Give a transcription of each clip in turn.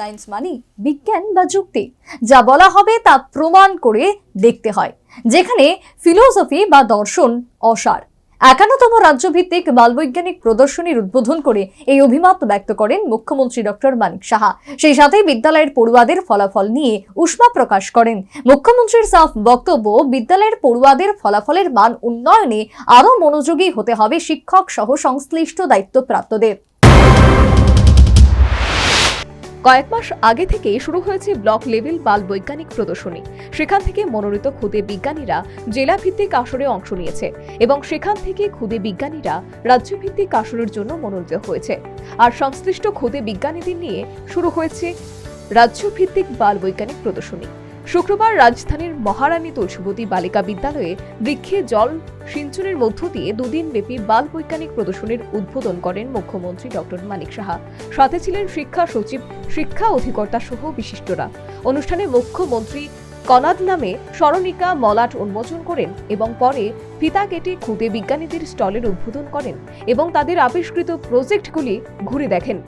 Science মানে বিজ্ঞান বা যুক্তি। যা বলা হবে তা প্রমাণ করে দেখতে হয়, যেখানে ফিলোসফি বা দর্শন অসার। একান্নতম রাজ্যভিত্তিক বালবৈজ্ঞানিক প্রদর্শনীর উদ্বোধন করে এই অভিমত ব্যক্ত করেন মুখ্যমন্ত্রী ডক্টর মানিক সাহা। সেই সাথে বিদ্যালয়ের পড়ুয়াদের ফলাফল নিয়ে উষ্মা প্রকাশ করেন। মুখ্যমন্ত্রীর সাফ বক্তব্য, বিদ্যালয়ের পড়ুয়াদের ফলাফলের মান উন্নয়নে আরও মনোযোগী হতে হবে শিক্ষক সহ সংশ্লিষ্ট দায়িত্বপ্রাপ্তদের। কয়েক মাস আগে থেকে শুরু হয়েছে ব্লক লেভেল বাল বৈজ্ঞানিক প্রদর্শনী। সেখান থেকে মনোনীত খুদে বিজ্ঞানীরা জেলাভিত্তিক আসরে অংশ নিয়েছে এবং সেখান থেকে খুদে বিজ্ঞানীরা রাজ্যভিত্তিক আসরের জন্য মনোনীত হয়েছে। আর সংশ্লিষ্ট খুদে বিজ্ঞানীদের নিয়ে শুরু হয়েছে রাজ্যভিত্তিক বাল বৈজ্ঞানিক প্রদর্শনী। শুক্রবার রাজধানীর মহারানী তুলসীবতী বালিকা বিদ্যালয়ে বৃক্ষে জল সিঞ্চনের মধ্য দিয়ে দুদিন ব্যাপী বাল বৈজ্ঞানিক প্রদর্শনীর উদ্বোধন করেন মুখ্যমন্ত্রী ডক্টর মানিক সাহা। সাথে ছিলেন শিক্ষা সচিব, শিক্ষা অধিকর্তা সহ বিশিষ্টরা। অনুষ্ঠানে মুখ্যমন্ত্রী কনাদ নামে স্মরণিকা মলাট উন্মোচন করেন এবং পরে ফিতা কেটে খুদে বিজ্ঞানীদের স্টলের উদ্বোধন করেন এবং তাদের আবিষ্কৃত প্রজেক্টগুলি ঘুরে দেখেন।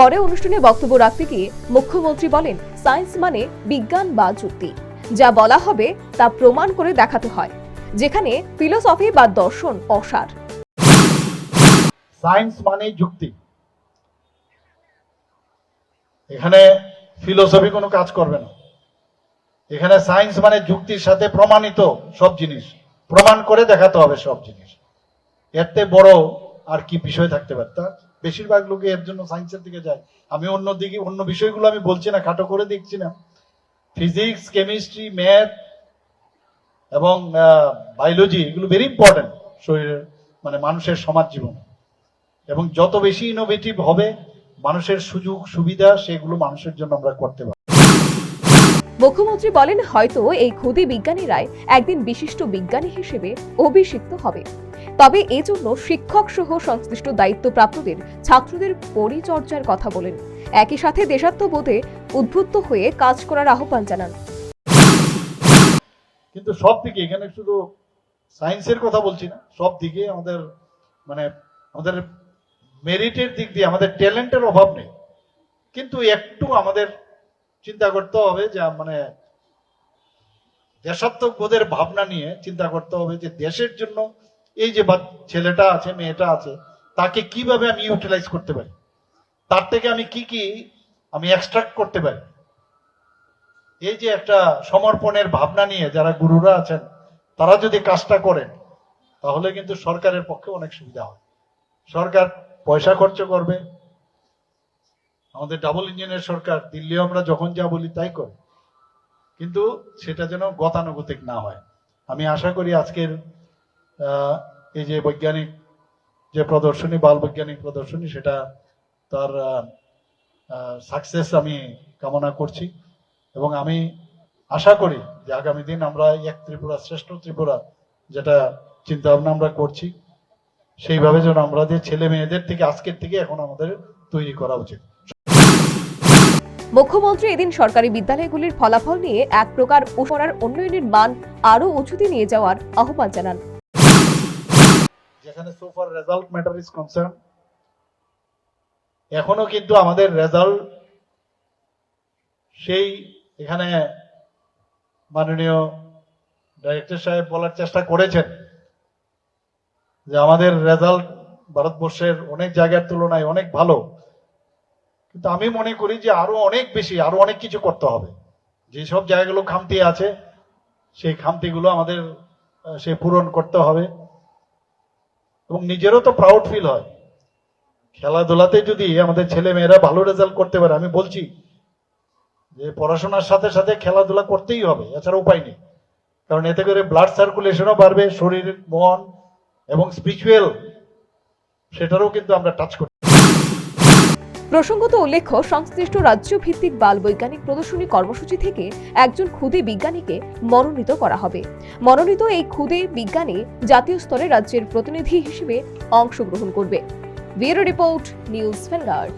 পরে অনুষ্ঠানে বক্তব্য রাখতে গিয়ে মুখ্যমন্ত্রী বলেন, সায়েন্স মানে বিজ্ঞান বা যুক্তি। যা বলা হবে তা প্রমাণ করে দেখাতে হয়, যেখানে ফিলোসফি বা দর্শন অসার। সায়েন্স মানে যুক্তি। এখানে ফিলোসফি কোনো কাজ করবে না। এখানে সায়েন্স মানে যুক্তির সাথে প্রমাণিত সব জিনিস। প্রমাণ করে দেখাতে হবে সব জিনিস। এতে বড় আর কি বিষয় থাকতে পারে? তা বেশিরভাগ লোকে এর জন্য সায়েন্সের দিকে যায়। আমি অন্য দিকে, অন্য বিষয়গুলো আমি বলছি না, খাটো করে দেখছি না। ফিজিক্স কেমিস্ট্রি ম্যাথ এবং বায়োলজি এগুলো ভেরি ইম্পর্টেন্ট শরীরের মানে মানুষের সমাজ জীবনে। এবং যত বেশি ইনোভেটিভ হবে, মানুষের সুযোগ, সুবিধা, সেগুলো মানুষের জন্য আমরা করতে পারব। মুখ্যমন্ত্রী বলেন হয়তো এই খুদে বিজ্ঞানীরাই একদিন বিশিষ্ট বিজ্ঞানী হিসেবে অভিষিক্ত হবে। তবে এজন্য শিক্ষক সহ সংশ্লিষ্ট দায়িত্বপ্রাপ্তদের ছাত্রদের পরিচর্যার কথা বলেন। একই সাথে দেশাত্মবোধে উদ্বুদ্ধ হয়ে কাজ করার আহ্বান জানান। কিন্তু সব দিকে, এখানে শুধু সায়েন্সের কথা বলছি না, সব দিকে আমাদের মানে আমাদের মেরিটের দিক দিয়ে আমাদের ট্যালেন্টের অভাব নেই। কিন্তু একটু আমাদের চিন্তা করতে হবে যে মানে দেশাত্মক বোধের ভাবনা নিয়ে চিন্তা করতে হবে যে, দেশের জন্য এই যে ছেলেটা আছে, মেয়েটা আছে, তাকে কীভাবে আমি ইউটিলাইজ করতে পারি? তার থেকে আমি কি কি আমি এক্সট্রাক্ট করতে পারি? এই যে একটা সমর্পণের ভাবনা নিয়ে যারা গুরুরা আছেন, তারা যদি কাজটা করেন, তাহলে কিন্তু সরকারের পক্ষে অনেক সুবিধা হয়। সরকার পয়সা খরচ করবে। আমাদের ডাবল ইঞ্জিনের সরকার, দিল্লিও আমরা যখন যা বলি তাই করে। কিন্তু সেটা যেন গতানুগতিক না হয়। আমি আশা করি আজকের এই যে বৈজ্ঞানিক যে প্রদর্শনী, বাল বৈজ্ঞানিক প্রদর্শনী, সেটা তার সাকসেস আমি কামনা করছি। এবং আমি আশা করি যে আগামী দিন আমরা এক ত্রিপুরা, শ্রেষ্ঠ ত্রিপুরা যেটা চিন্তা ভাবনা আমরা করছি, সেইভাবে যেন আমাদের ছেলে মেয়েদের থেকে, আজকের থেকে এখন আমাদের তৈরি করা উচিত। মুখ্যমন্ত্রী এদিন সরকারি বিদ্যালয়গুলির ফলাফল নিয়ে এক প্রকার উন্নয়নের মান আরও উঁচুতে নিয়ে যাওয়ার আহ্বান জানান। যেখানে সোফার রেজাল্ট ম্যাটার ইজ কনসার্ন এখনও কিন্তু আমাদের রেজাল্ট সেই এখানে মাননীয় ডাইরেক্টর সাহেব বলার চেষ্টা করেছেন যে আমাদের রেজাল্ট ভারতবর্ষের অনেক জায়গার তুলনায় অনেক ভালো। কিন্তু আমি মনে করি যে আরও অনেক বেশি, আরও অনেক কিছু করতে হবে। যেসব জায়গাগুলো খামতি আছে, সেই খামতিগুলো আমাদের সে পূরণ করতে হবে। এবং নিজেরও তো প্রাউড ফিল হয়। খেলাধুলাতে যদি আমাদের ছেলে মেয়েরা ভালো রেজাল্ট করতে পারে, আমি বলছি যে পড়াশোনার সাথে সাথে খেলাধুলা করতেই হবে, এছাড়া উপায় নেই। কারণ এতে করে ব্লাড সার্কুলেশনও বাড়বে শরীর মন এবং স্পিরিচুয়াল সেটারও কিন্তু আমরা টাচ করতে প্রসঙ্গত উল্লেখ্য, সংশ্লিষ্ট রাজ্য ভিত্তিক বাল বৈজ্ঞানিক প্রদর্শনী কর্মসূচি থেকে একজন ক্ষুদে বিজ্ঞানীকে মনোনীত করা হবে। মনোনীত এই ক্ষুদে বিজ্ঞানী জাতীয় স্তরে রাজ্যের প্রতিনিধি হিসেবে অংশগ্রহণ করবে। Bureau report, news vanguard